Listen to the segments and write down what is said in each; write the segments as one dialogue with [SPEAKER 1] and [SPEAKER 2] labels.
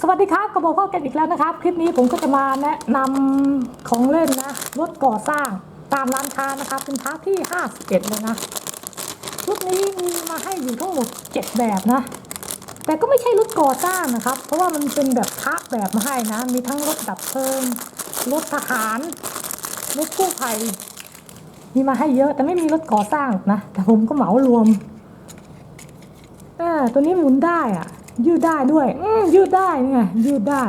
[SPEAKER 1] สวัสดีครับกระบอกพ่อกันอีกแล้วนะครับ คลิปนี้ผมก็จะมาแนะนำของเล่นนะรถก่อสร้างตามร้านค้านะครับ เป็นพาร์ทที่ 51เลยนะชุดนี้มีมาให้อยู่ทั้งหมด 7 แบบนะ แต่ก็ไม่ใช่รถก่อสร้างนะครับ เพราะว่ามันเป็นแบบพระแบบมาให้นะ มีทั้งรถดับเพลิงรถทหารรถกู้ภัยมีมาให้เยอะแต่ไม่มีรถก่อสร้างนะ แต่ผมก็เหมารวมอ่าตัวนี้หมุนได้อะ ยืดได้ด้วยอืมยืดได้เนี่ยยืดได้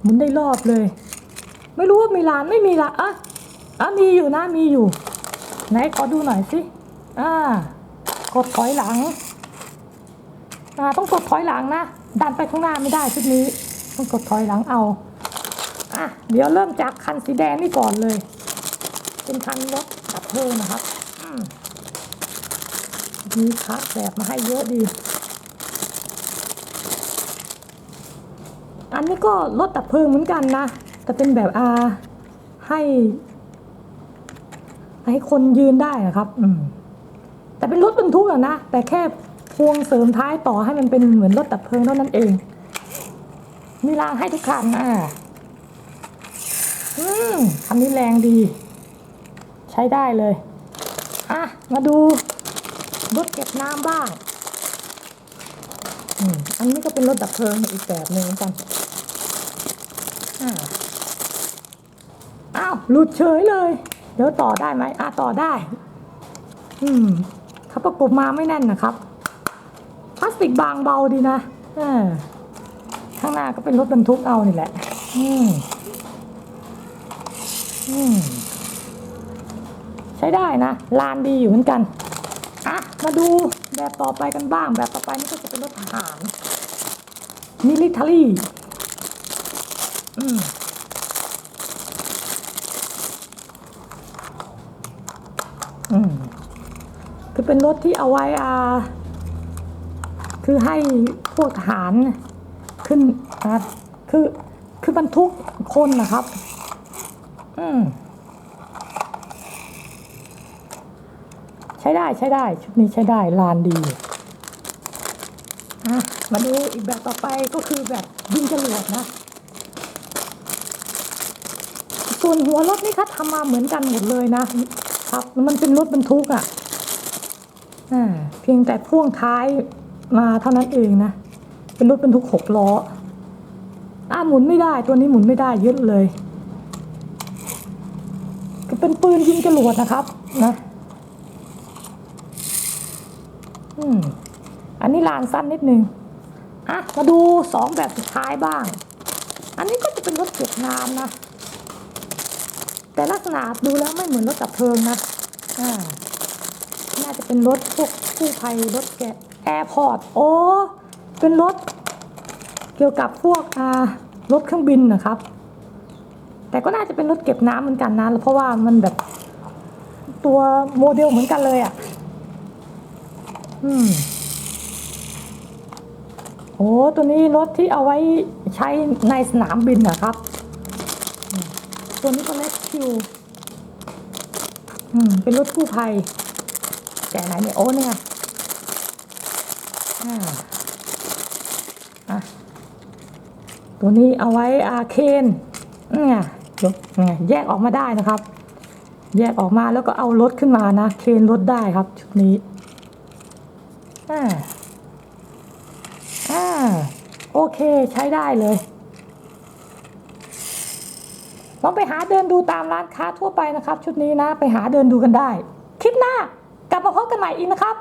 [SPEAKER 1] หมุนได้รอบเลย ไม่รู้ว่ามีลานไม่มีละอะอะมีอยู่นะมีอยู่ ไหนขอดูหน่อยสิอ่ากดถอยหลังอ่าต้องกดถอยหลังนะดันไปข้างหน้าไม่ได้ชุดนี้ ต้องกดถอยหลังเอาอะเดี๋ยวเริ่มจากคันสีแดงนี่ก่อนเลย เป็นคันรถดับเพลิงนะครับอืมมีคัดแบบมาให้เยอะดี อันนี้ก็รถดับเพลิงเหมือนกันนะ แต่เป็นแบบอาให้ให้คนยืนได้นะครับ อืมแต่เป็นรถบรรทุกอะนะ แต่แค่พวงเสริมท้ายต่อให้มันเป็นเหมือนรถดับเพลิงเท่านั้นเอง มีรางให้ทุกคันอะอืมคันนี้แรงดี ใช้ได้เลย อะ มาดูรถเก็บน้ำบ้าง อืมอันนี้ก็เป็นรถดับเพลิงอีกแบบหนึ่งเหมือนกันอ้าวหลุดเฉยเลย เดี๋ยวต่อได้ไหมอะต่อได้ อืมเขาประกบมาไม่แน่นนะครับ พลาสติกบางเบาดีนะเออข้างหน้าก็เป็นรถบรรทุกเอานี่แหละ อืมอืมใช้ได้นะ ลานดีอยู่เหมือนกัน อะ มาดู แบบต่อไปกันบ้าง แบบต่อไปนี่ก็จะเป็นรถทหารมิลิเ a รี่อืมอืมคือเป็นรถที่เอาไว้อ่าคือให้พวกทหารขึ้นอ่าคือคือบรรทุกคนนะครับ อืม ช้ได้ใช้ได้ ชุดนี้ใช้ได้ลานดีอะมาดูอีกแบบต่อไปก็คือแบบยิงจรวดนะ ส่วนหัวรถนี่เขาทำมาเหมือนกันหมดเลยนะครับ มันเป็นรถบรรทุกอะ่ะอ่าเพียงแต่พ่วงท้ายมาเท่านั้นเองนะ เป็นรถบรรทุกหกล้ออ่าหมุนไม่ได้ตัวนี้หมุนไม่ได้ยึดเลย ก็เป็นปืนยิงจรวดนะครับนะ อันนี้ลานสั้นนิดนึงอะมาดูสองแบบสุดท้ายบ้าง อันนี้ก็จะเป็นรถเก็บน้ำนะ แต่ลักษณะดูแล้วไม่เหมือนรถดับเพลิงนะอ่าน่าจะเป็นรถพวกกู้ภัยรถแกะแอร์พอร์ตโอ้เป็นรถเกี่ยวกับพวกอ่ารถเครื่องบินนะครับ แต่ก็น่าจะเป็นรถเก็บน้ำเหมือนกันนะเพราะว่ามันแบบตัวโมเดลเหมือนกันเลยอะ อืมโอ้ตัวนี้รถที่เอาไว้ใช้ในสนามบินนะครับ ตัวนี้ก็เล็กคิวอืม เป็นรถกู้ภัยแกะไหนเนี่ยโอ้เนี่ยอ่าอะตัวนี้เอาไว้อาเคนเนี่ยยกเนี่ยแยกออกมาได้นะครับ แยกออกมาแล้วก็เอารถขึ้นมานะ เคนรถได้ครับชุดนี้ อ่าอ่าโอเคใช้ได้เลย ลองไปหาเดินดูตามร้านค้าทั่วไปนะครับ ชุดนี้นะ ไปหาเดินดูกันได้ คลิปหน้ากลับมาพบกันใหม่อีกนะครับ